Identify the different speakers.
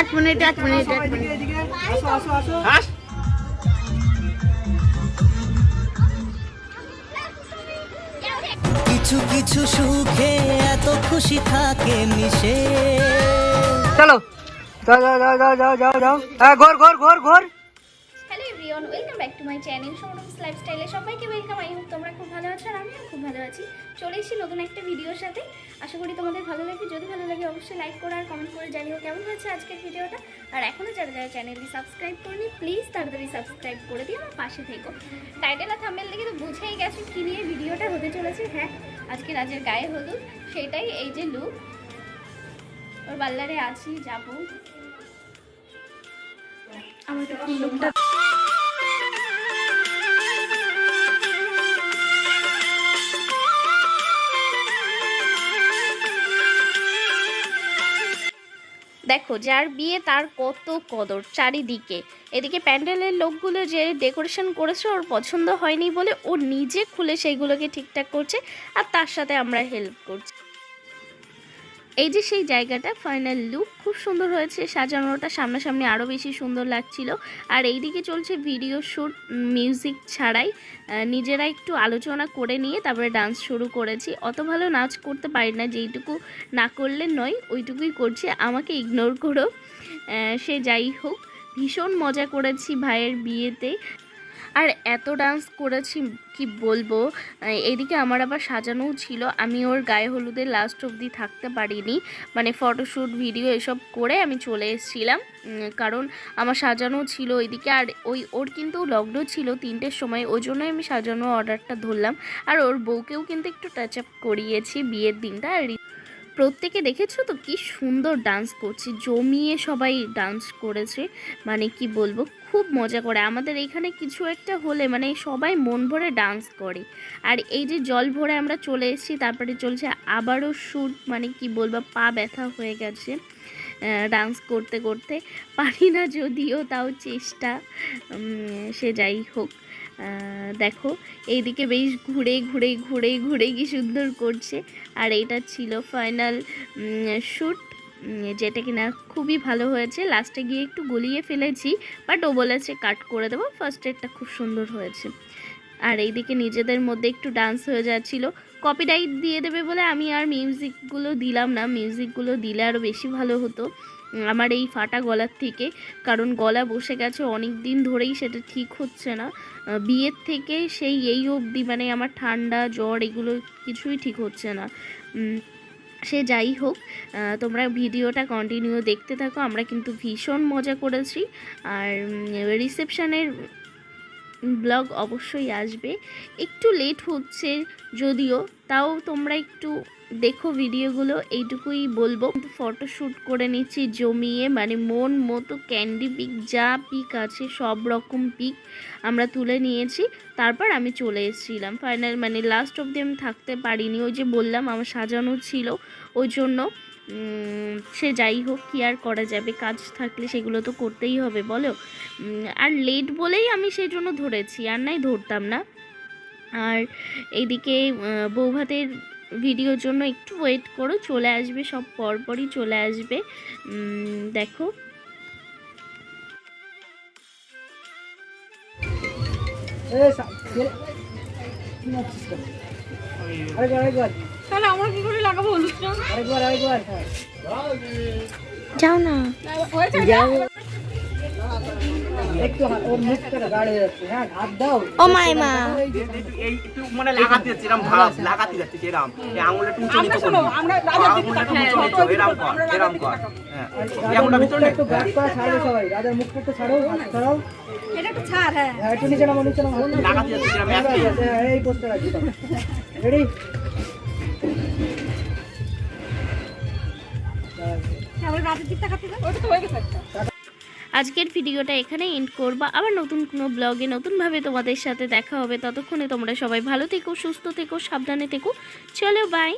Speaker 1: এক মিনিট এক মিনিট এক মিনিট।
Speaker 2: এদিকে আসো আসো আসো
Speaker 3: কিছু কিছু সুখে এত খুশি থাকে মিশে।
Speaker 2: চলো। যাও যাও যাও যাও যাও যাও যাও। হ্যাঁ ঘর ঘর ঘর ঘর।
Speaker 4: Hello everyone, welcome back to my channel Sourav's লাইফস্টাইলে সবাইকে ওয়েলকাম আই হোপ তোমরা খুব ভালো আছো আর আমিও খুব ভালো আছি। চলে এসেছি নতুন একটা ভিডিওর সাথে। আশা করি তোমাদের ভালো লাগবে যদি ভালো লাগে, অবশ্যই লাইক করো আর কমেন্ট করে। জানিও কেমন হয়েছে আজকের ভিডিওটা আর এখনও যারা যারা চ্যানেলটি সাবস্ক্রাইব করেনি প্লিজ তাড়াতাড়ি সাবস্ক্রাইব করে দিয়ে আমার পাশে থেকো। টাইটেল আর থাম্বেল দেখে তো বুঝেই গেছো কী নিয়ে ভিডিওটা হতে চলেছে। হ্যাঁ আজকে রাজের গায়ে হলুদ, সেটাই এই যে লুক ওর বাল্লারে আছি, যাব। দেখো, যার বিয়ে তার কত কদর চারিদিকে। এদিকে প্যান্ডেলের লোকগুলো যে ডেকোরেশন করেছে, ওর পছন্দ হয়নি বলে ও নিজে খুলে সেইগুলোকে ঠিকঠাক করছে, আর তার সাথে আমরা হেল্প করছি। এই যে সেই জায়গাটা ফাইনাল লুক খুব সুন্দর হয়েছে, সাজানোটা সামনাসামনি আরও বেশি সুন্দর লাগছিল। আর এইদিকে চলছে ভিডিও শ্যুট মিউজিক ছাড়াই নিজেরা একটু আলোচনা করে নিয়ে তারপরে ডান্স শুরু করেছি। অত ভালো নাচ করতে পারি না, যেইটুকু না করলে নয়, ওইটুকুই করছি, আমাকে ইগনোর করো। সে যাই হোক, ভীষণ মজা করেছি ভাইয়ের বিয়েতে। আর এত ডান্স করেছি কি বলব? এদিকে আমার আবার সাজানোও ছিল। আমি ওর গায়ে হলুদের লাস্ট অবধি থাকতে পারিনি। মানে ফটোশ্যুট ভিডিও এসব করে আমি চলে এসেছিলাম। কারণ আমার সাজানো ছিল ওইদিকে। আর ওই, ওর কিন্তু লগ্ন ছিল তিনটের সময়। ওই জন্যই আমি সাজানো অর্ডারটা ধরলাম। আর ওর বউকেও কিন্তু একটু টাচ আপ করিয়েছি বিয়ের দিনটা। আর প্রত্যেকে দেখেছ তো কি সুন্দর ডান্স করছে? জমিয়ে সবাই ডান্স করেছে। মানে কি বলব, খুব মজা করে। আমাদের এখানে কিছু একটা হলে মানে সবাই মন ভরে ডান্স করে। আর এই যে জল ভরে আমরা চলে এসেছি, তারপরে চলছে আবারও শ্যুট মানে কি বলব, পা ব্যথা হয়ে গেছে। ডান্স করতে করতে পারি না যদিও, তাও চেষ্টা। সে যাই হোক দেখো, এইদিকে বেশ ঘুরে ঘুরে ঘুরে ঘুরে কি সুন্দর করছে। আর এটা ছিল ফাইনাল শ্যুট যেটা কিনা খুবই ভালো হয়েছে। লাস্টে গিয়ে একটু গলিয়ে ফেলেছি বাট ও বলেছে কাট করে দেবো। ফার্স্ট এডটা খুব সুন্দর হয়েছে। আর এইদিকে নিজেদের মধ্যে একটু ডান্স হয়ে যাচ্ছিল। কপিরাইট দিয়ে দেবে বলে আমি আর মিউজিকগুলো দিলাম না। মিউজিকগুলো দিলে আরও বেশি ভালো হতো। আমার এই ফাটা গলার থেকে, কারণ গলা বসে গেছে অনেক দিন ধরেই, সেটা ঠিক হচ্ছে না। বিয়ের থেকে সেই এই অবধি মানে আমার ঠান্ডা, জ্বর, এগুলো কিছুই ঠিক হচ্ছে না। সে যাই হোক তোমরা ভিডিওটা কন্টিনিউ দেখতে থাকো। আমরা কিন্তু ভীষণ মজা করেছি। আর রিসেপশনের ব্লগ অবশ্যই আসবে। একটু লেট হচ্ছে যদিও তাও তোমরা একটু দেখো ভিডিওগুলো, এইটুকুই বলব। ফটোশ্যুট করে নিচ্ছি জমিয়ে মানে মন মতো ক্যান্ডি পিক যা পিক আছে, সব রকম পিক আমরা তুলে নিয়েছি। তারপর আমি চলে এসেছিলাম। ফাইনাল মানে লাস্ট অবধি আমি থাকতে পারিনি। ওই যে বললাম, আমার সাজানো ছিল। ওই জন্য সে যাই হোক, কি আর করা যাবে? কাজ থাকলে সেগুলো তো করতেই হবে, বলো? আর লেট বলেই আমি সেই জন্য ধরেছি। আর নাই, ধরতাম না। আর এইদিকে বৌভাতের ভিডিওর জন্য একটু ওয়েট করো চলে আসবে সব পরপরই চলে আসবে। দেখো।
Speaker 2: হ্যাঁ।
Speaker 1: যাও না।
Speaker 2: একটু
Speaker 1: ও মাইমা
Speaker 5: এই এই একটু মানে লাগাতে যাচ্ছে এরম ভাব লাগাতে যাচ্ছে এরম। এই আঙুলটা একটু উঁচু নিচু করবি। আঙুলটা একটু উঁচু নিচু এরম কর এরম কর। হ্যাঁ। এই আঙুলটা ভিতরে
Speaker 2: একটু গাড় করা ছাড়বে সবাই রাজার মুখটা একটু ছাড়ো হাত ছাড়াও।
Speaker 1: এটা একটু ছাড় হ্যাঁ।
Speaker 2: হ্যাঁ একটু নিচে নামো নিচে নামো।
Speaker 5: লাগাতে যাচ্ছে এরম
Speaker 2: হ্যাঁ,
Speaker 5: একই।
Speaker 2: হ্যাঁ, এই পোস্টার আছে রেডি
Speaker 1: আমরা রাতের দিকটা খাচ্ছি ওটা তো হয়ে গেছে
Speaker 4: আজকের ভিডিওটা এখানে এন্ড করব। আবার নতুন কোনো ব্লগে নতুনভাবে তোমাদের সাথে দেখা হবে। ততক্ষণে তোমরা সবাই ভালো থেকো, সুস্থ থেকো, সাবধানে থেকো। চলো বাই